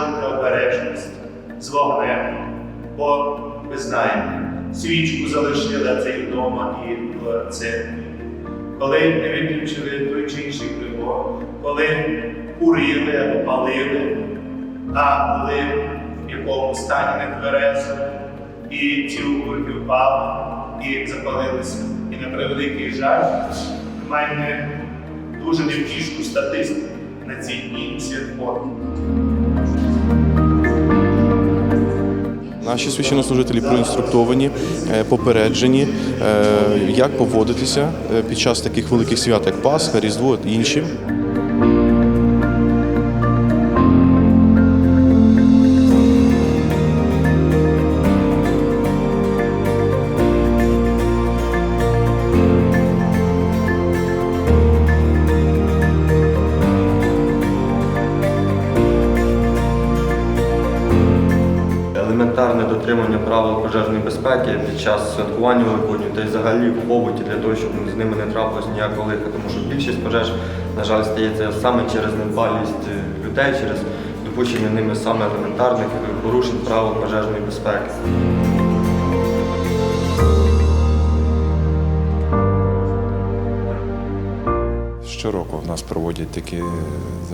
шану та обережність з вогнем, бо ми знаємо, свічку залишила цей вдома, і в церкві. Коли не виключили той чи інший прибор, коли курили або палили, а були в якому стані нетверезо, і ці окурки впали, і запалилися. І на превеликий жаль, ми маємо дуже невтішну статистику на цій дні святкові. Наші священнослужителі проінструктовані, е, попереджені, е, як поводитися е, під час таких великих свят, як Пасха, Різдво і інші. Елементарне дотримання правил пожежної безпеки під час святкування Великодню та й взагалі в побуті для того, щоб з ними не трапилось ніякого лиха. Тому що більшість пожеж, на жаль, стається саме через недбалість е, людей, через допущення ними саме елементарних порушень правил пожежної безпеки. Щороку в нас проводять такі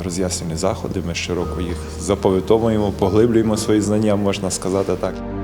роз'яснені заходи. Ми щороку їх запам'ятовуємо, поглиблюємо свої знання, можна сказати так.